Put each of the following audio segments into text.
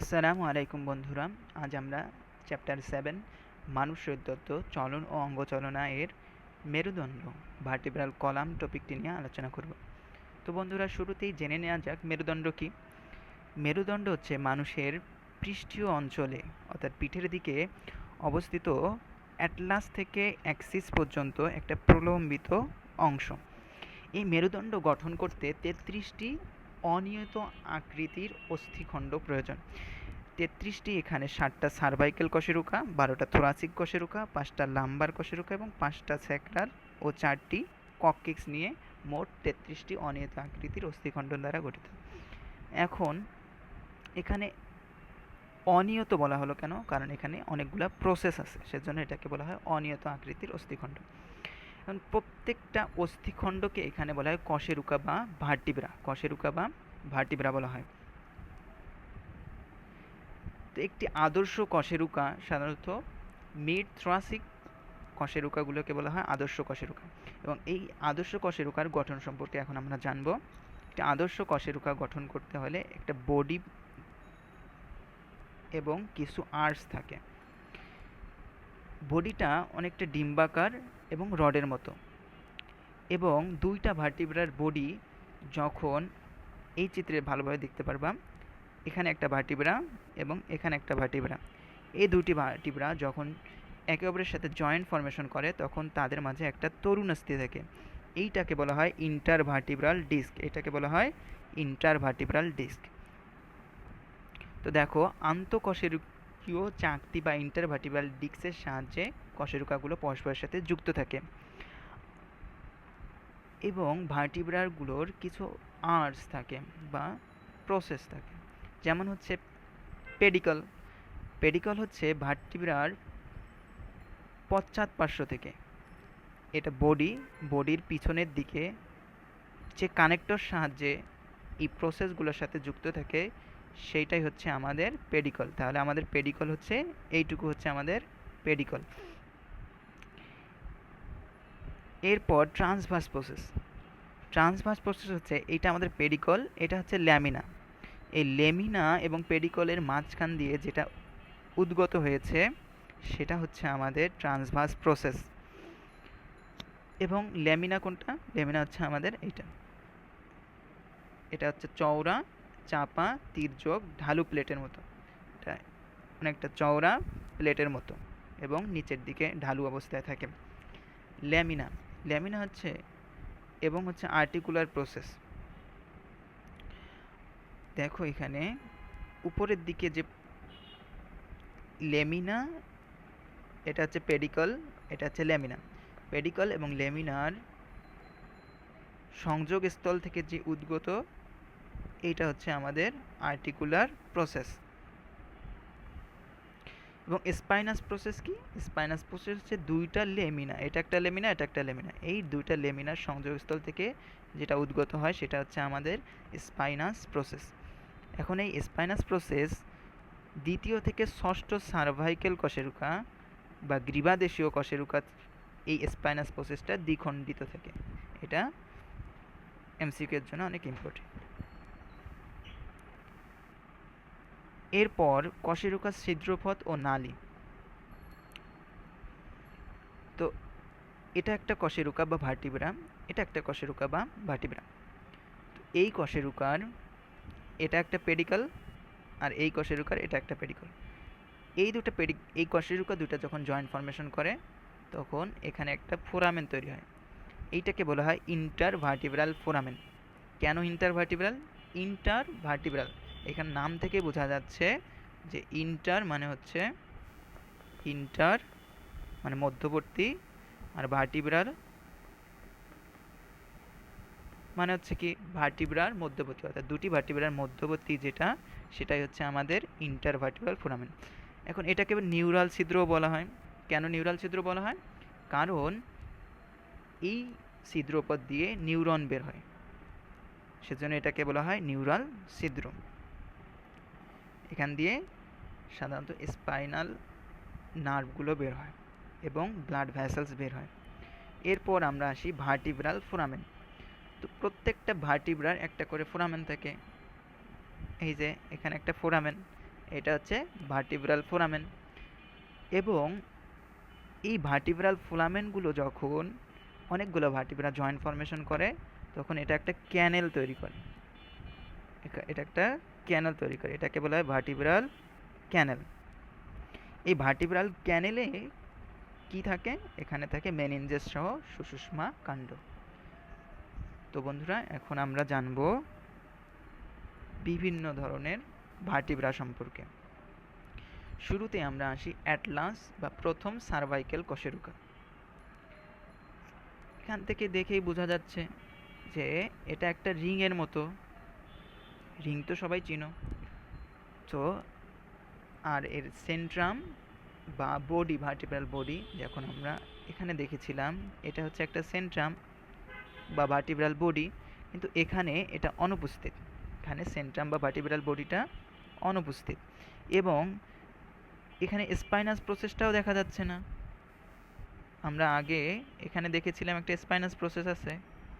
আসসালামু আলাইকুম বন্ধুরা, আজ আমরা চ্যাপ্টার সেভেন মানুষ তত্ত্ব চলন ও অঙ্গচলনা এর মেরুদণ্ড ভার্টিব্রাল কলাম টপিকটি নিয়ে আলোচনা করব। তো বন্ধুরা, শুরুতেই জেনে নেওয়া যাক মেরুদণ্ড কি। মেরুদণ্ড হচ্ছে মানুষের পৃষ্ঠীয় অঞ্চলে, অর্থাৎ পিঠের দিকে অবস্থিত অ্যাটলাস থেকে অ্যাক্সিস পর্যন্ত একটা প্রলম্বিত অংশ। এই মেরুদণ্ড গঠন করতে তেত্রিশটি অনিয়ত আকৃতির অস্থিখণ্ড প্রয়োজন। তেত্রিশটি এখানে, ষাটটা সার্ভাইকেল কশেরুকা বারোটা থোরাসিক কশেরুকা পাঁচটা লাম্বার কশেরুকা এবং পাঁচটা স্যাকরার ও চারটি কককিক্স নিয়ে মোট তেত্রিশটি অনিয়ত আকৃতির অস্থিখণ্ড দ্বারা গঠিত। এখন এখানে অনিয়ত বলা হলো কেন? কারণ এখানে অনেকগুলো প্রসেস আছে, সেজন্য এটাকে বলা হয় অনিয়ত আকৃতির অস্থিখণ্ড। এখন প্রত্যেকটা অস্থিখণ্ডকে এখানে বলা হয় কশেরুকা বা ভার্টিব্রা। কশেরুকা বা ভার্টিব্রা বলা হয়। তো একটি আদর্শ কশেরুকা সাধারণত মিড থ্রাসিক কশেরুকাগুলোকে বলা হয় আদর্শ কশেরুকা। এবং এই আদর্শ কশেরুকার গঠন সম্পর্কে এখন আমরা জানব। একটি আদর্শ কশেরুকা গঠন করতে হলে একটা বডি এবং কিছু আর্টস থাকে। বডিটা অনেকটা ডিম্বাকার এবং রডের মতো। এবং দুইটা ভার্টিব্রার বডি যখন এই চিত্রে ভালোভাবে দেখতে পারবা, এখানে একটা ভার্টিব্রা এবং এখানে একটা ভার্টিব্রা এই দুটি ভার্টিব্রা যখন একে অপরের সাথে জয়েন্ট ফর্মেশন করে, তখন তাদের মাঝে একটা তরুণ অস্থি থাকে। এইটাকে বলা হয় ইন্টার ভার্টিব্রাল ডিস্ক এটাকে বলা হয় ইন্টার ভার্টিব্রাল ডিস্ক তো দেখো আন্তঃকশেরুকীয় চাকতি বা ইন্টারভার্টিব্রাল ডিস্কের সাহায্যে কশেরুকাগুলো পরস্পরের সাথে যুক্ত থাকে। এবং ভার্টিব্রারগুলোর কিছু আর্স থাকে বা প্রসেস থাকে। যেমন হচ্ছে পেডিকল। পেডিকল হচ্ছে ভার্টিব্রার পশ্চাৎ পার্শ্ব থেকে। এটা বডি, বডির পিছনের দিকে যে কানেক্টর সাহায্যে এই প্রসেসগুলোর সাথে যুক্ত থাকে, সেইটাই হচ্ছে আমাদের পেডিকল। তাহলে আমাদের পেডিকল হচ্ছে, এইটুকু হচ্ছে আমাদের পেডিকল। এরপর ট্রান্সভার্স প্রসেস। ট্রান্সভার্স প্রসেস হচ্ছে এইটা আমাদের পেডিকল, এটা হচ্ছে ল্যামিনা। এই লেমিনা এবং পেডিকলের মাঝখান দিয়ে যেটা উদ্গত হয়েছে, সেটা হচ্ছে আমাদের ট্রান্সভার্স প্রসেস। এবং ল্যামিনা কোনটা? ল্যামিনা হচ্ছে আমাদের এইটা। এটা হচ্ছে চওড়া, চাপা তির্যক ঢালু প্লেটের মতো। এটা অনেকটা চওড়া প্লেটের মতো এবং নিচের দিকে ঢালু অবস্থায় থাকে। ল্যামিনা। ল্যামিনা হচ্ছে এবং হচ্ছে আর্টিকুলার প্রসেস। দেখো এখানে উপরের দিকে যে লেমিনা এটা হচ্ছে পেডিকল, এটা হচ্ছে ল্যামিনা। পেডিকল এবং লেমিনার সংযোগস্থল থেকে যে উদ্গত, এইটা হচ্ছে আমাদের আর্টিকুলার প্রসেস। এবং স্পাইনাস প্রসেস কি? স্পাইনাস প্রসেস হচ্ছে দুইটা লেমিনা। এটা একটা লেমিনা, এটা একটা লেমিনা। এই দুইটা লেমিনার সংযোগস্থল থেকে যেটা উদ্গত হয় সেটা হচ্ছে আমাদের স্পাইনাস প্রসেস এখন এই স্পাইনাস প্রসেস দ্বিতীয় থেকে ষষ্ঠ সার্ভাইকেল কশেরুকা বা গ্রীবাদেশীয় কশেরুকা এই স্পাইনাস প্রসেসটা দ্বিখণ্ডিত থাকে। এটা এমসিকের জন্য অনেক ইম্পর্টেন্ট এরপর কশেরুকার ছিদ্রপথ ও নালী। তো এটা একটা কশেরুকা বা ভার্টিব্রা এটা একটা কশেরুকা বা ভার্টিব্রা তো এই কশেরুকার, এটা একটা পেডিকল আর এই কশেরুকার, এটা একটা পেডিকল। এই দুটো পেডি, এই কশেরুকা দুটো যখন জয়েন্ট ফর্মেশন করে, তখন এখানে একটা ফোরামেন তৈরি হয়। এইটাকে বলা হয় ইন্টার ভার্টিব্রাল ফোরামেন। কেন ইন্টার ভার্টিব্রাল ইন্টার ভার্টিব্রাল এখানে নাম থেকে বোঝা যাচ্ছে যে ইন্টার মানে হচ্ছে ইন্টার মানে মধ্যবর্তী আর ভার্টিব্রাল মানে হচ্ছে কি ভার্টিব্রার মধ্যবর্তী, অর্থাৎ দুটি ভার্টিব্রার মধ্যবর্তী যেটা, সেটাই হচ্ছে আমাদের ইন্টার ভার্টিব্রাল ফোরামেন এখন এটাকে নিউরাল ছিদ্রও বলা হয়। কেন নিউরাল ছিদ্র বলা হয়? কারণ এই ছিদ্রপথ দিয়ে নিউরন বের হয়। সেজন্য এটাকে বলা হয় নিউরাল ছিদ্র। এখান দিয়ে সাধারণত স্পাইনাল নার্ভগুলো বের হয় এবং ব্লাড ভ্যাসেলস বের হয়। এরপর আমরা আসি ভার্টিব্রাল ফোরামেন তো প্রত্যেকটা ভার্টিব্রার একটা করে ফোরামেন থাকে। এই যে এখানে একটা ফোরামেন এটা হচ্ছে ভার্টিব্রাল ফোরামেন এবং এই ভার্টিব্রাল ফোরামেনগুলো যখন অনেকগুলো ভার্টিব্রা জয়েন্ট ফর্মেশন করে, তখন এটা একটা ক্যানেল তৈরি করে। এটা একটা ক্যানেল তৈরি করে। এটাকে বলা হয় ভার্টিব্রাল ক্যানেল। এই ভার্টিব্রাল ক্যানেলে কি থাকে? এখানে থাকে মেনিনজেস সহ সুষুষ্মা কাণ্ড। তো বন্ধুরা, এখন আমরা জানব বিভিন্ন ধরনের ভার্টিব্রা সম্পর্কে। শুরুতে আমরা আসি অ্যাটলাস বা প্রথম সার্ভাইকেল কশেরুকা এখান থেকে দেখেই বোঝা যাচ্ছে যে এটা একটা রিংয়ের মতো রিং তো সবাই চিনো। তো, আর এর সেন্ট্রাম বা বডি ভার্টিব্রাল বডি যখন আমরা এখানে দেখেছিলাম, এটা হচ্ছে একটা সেন্ট্রাম বা ভার্টিব্রাল বডি কিন্তু এখানে এটা অনুপস্থিত। এখানে সেন্ট্রাম বা ভার্টিব্রাল বডিটা অনুপস্থিত। এবং এখানে স্পাইনাস প্রসেসটাও দেখা যাচ্ছে না। আমরা আগে এখানে দেখেছিলাম একটা স্পাইনাস প্রসেস আছে,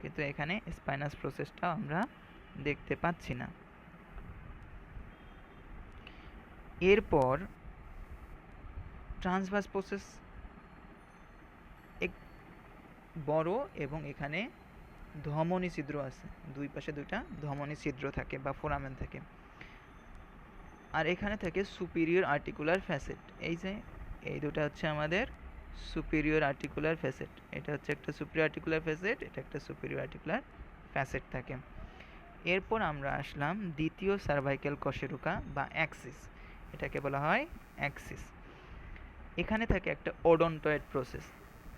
কিন্তু এখানে স্পাইনাস প্রসেসটাও আমরা দেখতে পাচ্ছি না। এরপর ট্রান্সভার্স প্রসেস এক বড় এবং এখানে ধমনী ছিদ্র আছে। দুই পাশে দুইটা ধমনী ছিদ্র থাকে বা ফোরামেন থাকে। আর এখানে থাকে সুপিরিয়র আর্টিকুলার ফ্যাসেট এই যে, এই দুটো হচ্ছে আমাদের সুপিরিয়র আর্টিকুলার ফ্যাসেট এটা হচ্ছে একটা সুপিরিয়র আর্টিকুলার ফ্যাসেট এটা একটা সুপিরিয়র আর্টিকুলার ফ্যাসেট থাকে। এরপর আমরা আসলাম দ্বিতীয় সার্ভাইকেল কশেরুকা বা অ্যাক্সিস এটাকে বলা হয় অ্যাক্সিস এখানে থাকে একটা ওডন্টয়েড প্রসেস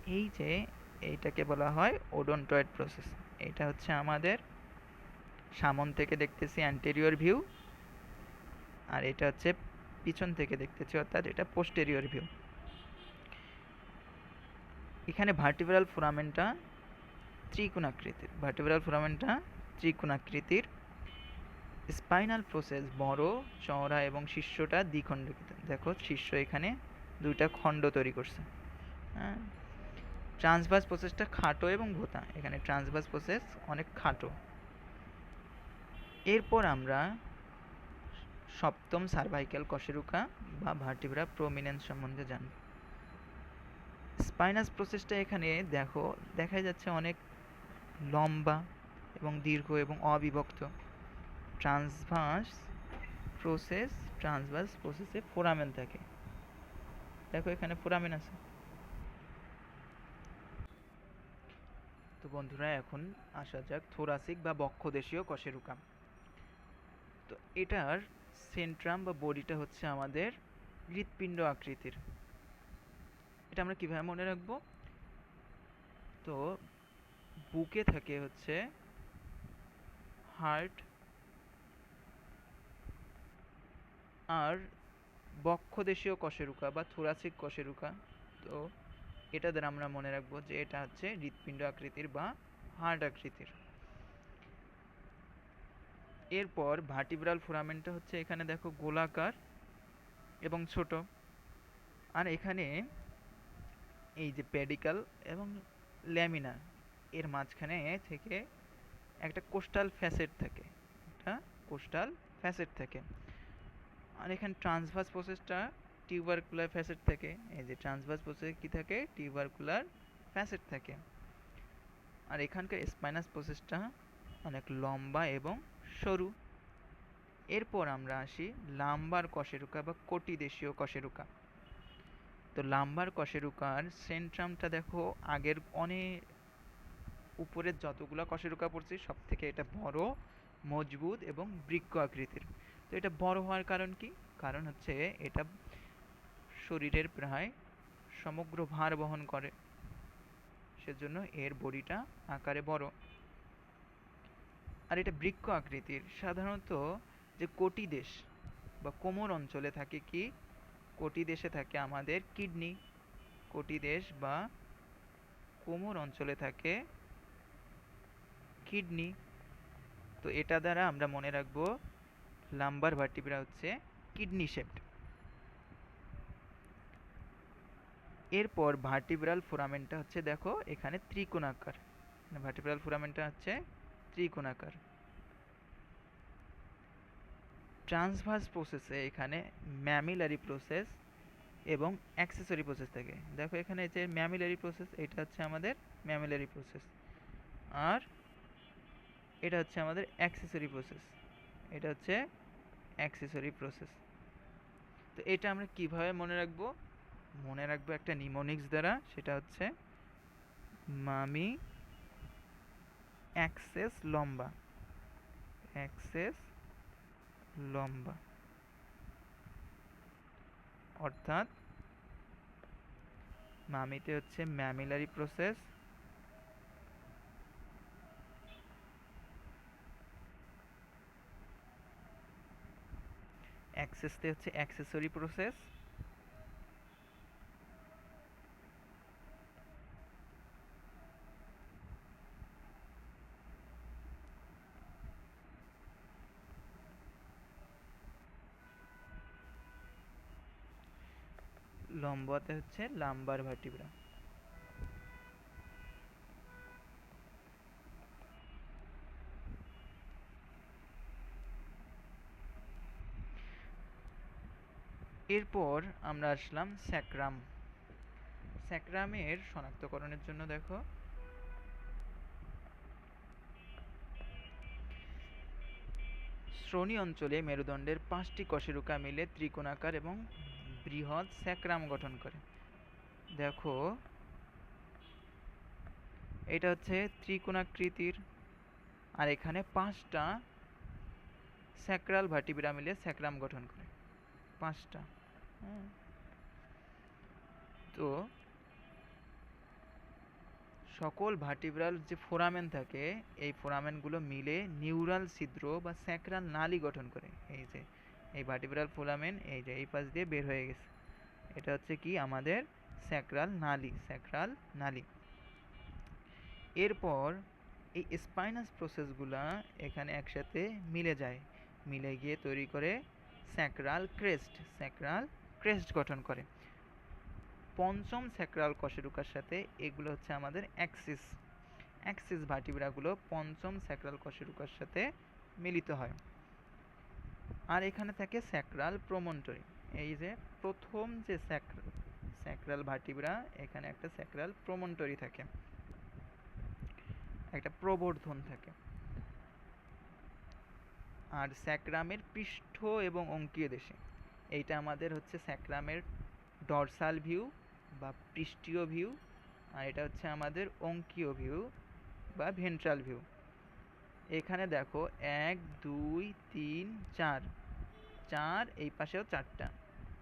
এই যে এইটাকে বলা হয় ওডন্টয়েড প্রসেস এটা হচ্ছে আমাদের সামন থেকে দেখতেছি অ্যান্টেরিয়র ভিউ আর এটা হচ্ছে পিছন থেকে দেখতেছি, অর্থাৎ এটা পোস্টেরিয়র ভিউ এখানে ভার্টিব্রাল ফোরামেনটা ত্রিকোণাকৃতির ভার্টিব্রাল ফোরামেনটা ত্রিকোণাকৃতির স্পাইনাল প্রসেস বড়, চওড়া এবং শীর্ষটা দ্বিখণ্ডিত দেখো শীর্ষ এখানে দুইটা খণ্ড তৈরি করছে। হ্যাঁ? ট্রান্সভার্স প্রসেসটা খাটো এবং ভোতা এখানে ট্রান্সভার্স প্রসেস অনেক খাটো। এরপর আমরা সপ্তম সার্ভাইকেল কশেরুকা বা ভার্টিব্রা প্রমিনেন্স সম্বন্ধে জানব। স্পাইনাস প্রসেসটা এখানে দেখো দেখা যাচ্ছে অনেক লম্বা এবং দীর্ঘ এবং অবিভক্ত। ট্রান্সভার্স প্রসেস, ট্রান্সভার্স প্রসেসে ফোরামেন থাকে। দেখো এখানে ফোরামেন আছে। তো বন্ধুরা, এখন আসা যাক থোরাসিক বা বক্ষদেশীয় কশেরুকা তো এটার সেন্ট্রাম বা বডিটা হচ্ছে আমাদের হৃৎপিণ্ড আকৃতির। এটা আমরা কীভাবে মনে রাখব? তো বুকে থাকে হচ্ছে হার্ট আর বক্ষদেশীয় কশেরুকা বা থোরাসিক কশেরুকা। তো এটা দ্বারা আমরা মনে রাখব যে এটা হচ্ছে হৃৎপিণ্ড আকৃতির বা হার্ট আকৃতির। এরপর ভার্টিব্রাল ফোরামেনটা হচ্ছে এখানে দেখো গোলাকার এবং ছোট। আর এখানে এই যে পেডিকাল এবং ল্যামিনা এর মাঝখানে থেকে একটা কোস্টাল ফ্যাসেট থাকে। একটা কোস্টাল ফ্যাসেট থাকে। আর এখানে ট্রান্সভার্স প্রসেসটা টিউবারকুলার ফ্যাসেট থাকে। এই যে ট্রান্সভার্স প্রসেসে কি থাকে? টিউবারকুলার ফ্যাসেট থাকে। আর এখানকার স্পাইনাস প্রসেসটা অনেক লম্বা এবং সরু। এরপর আমরা আসি লাম্বার কশেরুকা বা কোটি দেশীয় কশেরুকা। তো লাম্বার কশেরুকার সেন্ট্রামটা দেখো আগের অনেক উপরের যতগুলো কশেরুকা পড়ছে সব থেকে এটা বড়, মজবুত এবং বৃক্ষ আকৃতির। তো এটা বড় হওয়ার কারণ কি? কারণ হচ্ছে এটা শরীরের প্রায় সমগ্র ভার বহন করে। সেজন্য এর বডিটা আকারে বড়। আর এটা বৃক্ষ আকৃতির। সাধারণত যে কোটি দেশ বা কোমর অঞ্চলে থাকে কি? কোটি দেশে থাকে আমাদের কিডনি। কোটি দেশ বা কোমর অঞ্চলে থাকে কিডনি তো এটা দ্বারা আমরা মনে রাখব লাম্বার ভার্টিব্রা হচ্ছে কিডনি শেপড এরপর ভার্টিব্রাল ফোরামেনটা হচ্ছে দেখো এখানে ত্রিকোণাকার। ভার্টিব্রাল ফোরামেনটা হচ্ছে ত্রিকোণাকার। ট্রান্সভার্স প্রসেসে এখানে ম্যামিলারি প্রসেস এবং অ্যাক্সেসরি প্রসেস থাকে। দেখো এখানে যে ম্যামিলারি প্রসেস এটা হচ্ছে আমাদের ম্যামিলারি প্রসেস আর এটা হচ্ছে আমাদের অ্যাক্সেসরি প্রসেস। এটা হচ্ছে অ্যাক্সেসরি প্রসেস। তো এটা আমরা কীভাবে মনে রাখব? মনে রাখব একটা নিমোনিক্স দ্বারা, সেটা হচ্ছে মামি অ্যাক্সেস লম্বা। অ্যাক্সেস লম্বা। অর্থাৎ মামিতে হচ্ছে ম্যামিলারি প্রসেস অ্যাক্সেসতে হচ্ছে অ্যাক্সেসরি প্রসেস। লম্বাতে হচ্ছে লাম্বার ভার্টিব্রা এরপর আমরা আসলাম স্যাক্রাম। স্যাক্রামের শনাক্তকরণের জন্য দেখো। শ্রোণী অঞ্চলে মেরুদণ্ডের পাঁচটি কশেরুকা মিলে ত্রিকোণাকার এবং বৃহৎ স্যাক্রাম গঠন করে। দেখো, এটা হচ্ছে ত্রিকোণাকৃতির, আর এখানে পাঁচটা স্যাক্রাল ভার্টিব্রা মিলে স্যাক্রাম গঠন করে। পাঁচটা। তো সকল ভার্টিব্রাল যে ফোরামেন থাকে, এই ফোরামেনগুলো মিলে নিউরাল ছিদ্র বা স্যাক্রাল নালি গঠন করে। এই যে, এই ভার্টিব্রাল ফোরামেন, এই যে, এই পাশ দিয়ে বের হয়ে গেছে। এটা হচ্ছে কি? আমাদের স্যাক্রাল নালি স্যাক্রাল নালি। এরপর এই স্পাইনাস প্রসেসগুলা এখানে একসাথে মিলে যায়। মিলে গিয়ে তৈরি করে স্যাক্রাল ক্রেস্ট, স্যাক্রাল ক্রেস্ট গঠন করে। পঞ্চম স্যাক্রাল কশেরুকার সাথে এগুলো হচ্ছে আমাদের অ্যাক্সিস। অ্যাক্সিস ভার্টিব্রাগুলো পঞ্চম স্যাক্রাল কশেরুকার সাথে মিলিত হয়। আর এখানে থাকে স্যাক্রাল প্রমন্টরি। এই যে প্রথম যে স্যাক্রাল স্যাক্রাল ভার্টিব্রা এখানে একটা স্যাক্রাল প্রমন্টরি থাকে। একটা প্রবর্ধন থাকে। আর স্যাক্রামের পৃষ্ঠ এবং অঙ্কীয় দেশে। এইটা আমাদের হচ্ছে স্যাক্রামের ডরসাল ভিউ বা পৃষ্ঠীয় ভিউ আর এটা হচ্ছে আমাদের অঙ্কীয় ভিউ বা ভেন্ট্রাল ভিউ এখানে দেখো এক, দুই, তিন, চার। চার এই পাশেও চারটা।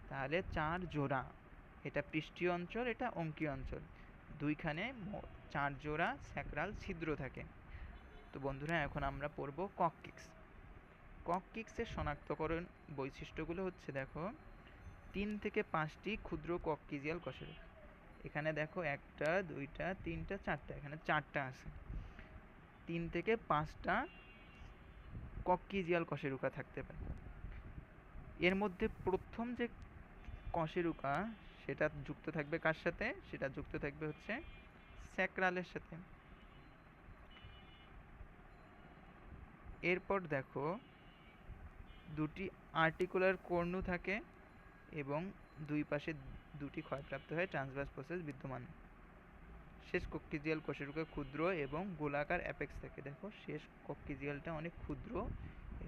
তাহলে চার জোড়া। এটা পৃষ্ঠীয় অঞ্চল, এটা অঙ্কীয় অঞ্চল। দুইখানে চার জোড়া স্যাক্রাল ছিদ্র থাকে। তো বন্ধুরা, এখন আমরা পড়ব কককিক্স কককিক্সের শনাক্তকরণ বৈশিষ্ট্যগুলো হচ্ছে দেখো, তিন থেকে পাঁচটি ক্ষুদ্র কককিজিয়াল কশেরুক এখানে দেখো একটা, দুইটা, তিনটা, চারটা, এখানে চারটা আছে। তিন থেকে পাঁচটা কককিজিয়াল কশেরুকা থাকতে পারে। এর মধ্যে প্রথম যে কশেরুকা সেটা যুক্ত থাকবে কার সাথে? সেটা যুক্ত থাকবে হচ্ছে স্যাক্রালের সাথে। এরপর দেখো দুটি আর্টিকুলার কর্ণু থাকে এবং দুই পাশে দুটি ক্ষয়প্রাপ্ত হয়ে ট্রান্সভার্স প্রসেস বিদ্যমান। শেষ কক্কিজিয়াল কোষেরুকা ক্ষুদ্র এবং গোলাকার অ্যাপেক্স থাকে। দেখো, শেষ কক্কিজিয়ালটা অনেক ক্ষুদ্র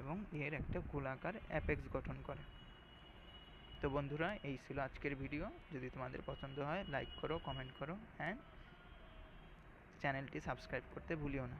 এবং এর একটা গোলাকার অ্যাপেক্স গঠন করে। তো বন্ধুরা, এই ছিল আজকের ভিডিও যদি তোমাদের পছন্দ হয় লাইক করো কমেন্ট করো অ্যান্ড চ্যানেলটি সাবস্ক্রাইব করতে ভুলিও না।